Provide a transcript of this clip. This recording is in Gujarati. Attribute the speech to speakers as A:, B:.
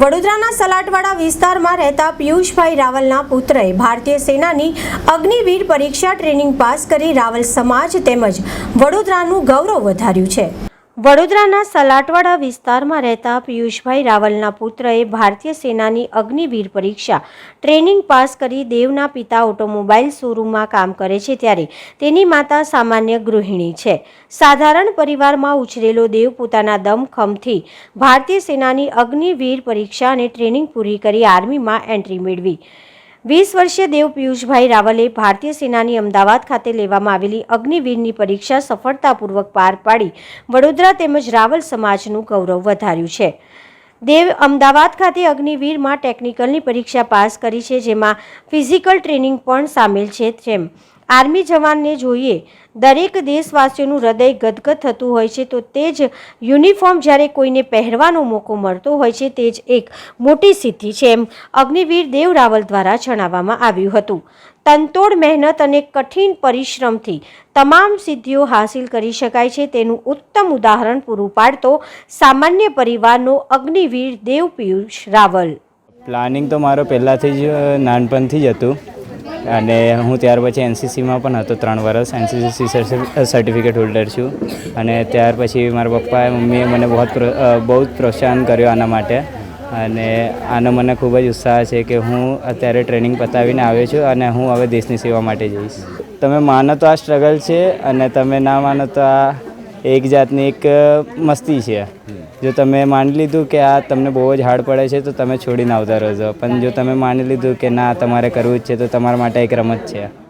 A: વડોદરાના સલાટવાડા વિસ્તારમાં રહેતા પિયુષભાઈ રાવલના પુત્રએ ભારતીય સેનાની અગ્નિવીર પરીક્ષા ટ્રેનિંગ પાસ કરી રાવલ સમાજ તેમજ વડોદરાનું ગૌરવ વધાર્યું છે. વડોદરાના સલાટવાડા વિસ્તારમાં રહેતા પિયુષભાઈ રાવલના પુત્રએ ભારતીય સેનાની અગ્નિવીર પરીક્ષા ટ્રેનિંગ પાસ કરી દેવના પિતા ઓટોમોબાઈલ શોરૂમમાં કામ કરે છે ત્યારે તેની માતા સામાન્ય ગૃહિણી છે. સાધારણ પરિવારમાં ઉછરેલો દેવ પોતાના દમખમથી ભારતીય સેનાની અગ્નિવીર પરીક્ષા અને ટ્રેનિંગ પૂરી કરી આર્મીમાં એન્ટ્રી મેળવી. વીસ વર્ષીય દેવ પિયુષભાઈ રાવલે ભારતીય સેનાની અમદાવાદ ખાતે લેવામાં આવેલી અગ્નિવીરની પરીક્ષા સફળતાપૂર્વક પાર પાડી વડોદરા તેમજ રાવલ સમાજનું ગૌરવ વધાર્યું છે. દેવ અમદાવાદ ખાતે અગ્નિવીરમાં ટેકનિકલની પરીક્ષા પાસ કરી છે, જેમાં ફિઝિકલ ટ્રેનિંગ પણ સામેલ છે, જેમ આર્મી જવાનને જોઈએ દરેક દેશવાસીઓનું હૃદય ગદગદ થતું હોય છે, તો તે જ યુનિફોર્મ જ્યારે કોઈને પહેરવાનો મોકો મળતો હોય છે, તે જ એક મોટી સિદ્ધિ છે, એમ અગ્નિવીર દેવ રાવલ દ્વારા જણાવવામાં આવ્યું હતું. તનતોડ મહેનત અને કઠિન પરિશ્રમથી તમામ સિદ્ધિઓ હાંસિલ કરી શકાય છે, તેનું ઉત્તમ ઉદાહરણ પૂરું પાડતો સામાન્ય પરિવારનો અગ્નિવીર દેવ પિયુષ રાવલ.
B: પ્લાનિંગ તો મારો પહેલાંથી જ નાનપણથી જ હતું. અને હું ત્યાર પછી એનસીસીમાં પણ હતો ત્રણ વર્ષ એનસીસી સર્ટિફિકેટ હોલ્ડર છું. અને ત્યાર પછી મારા પપ્પાએ, મમ્મીએ મને બહુ બહુ જ પ્રોત્સાહન કર્યું આના માટે. અને આનો મને ખૂબ જ ઉત્સાહ છે કે હું અત્યારે ટ્રેનિંગ પતાવીને આવ્યો છું અને હું હવે દેશની સેવા માટે જઈશ. તમે માનો તો આ સ્ટ્રગલ છે અને તમે ના માનો તો આ એક જાતની એક મસ્તી છે. જો તમે માની લીધું કે આ તમને બહુ જ હાર્ડ પડે છે, તો તમે છોડીને આવતા રહેજો. પણ જો તમે માની લીધું કે ના, તમારે કરવું જ છે, તો તમારા માટે એક રમત છે.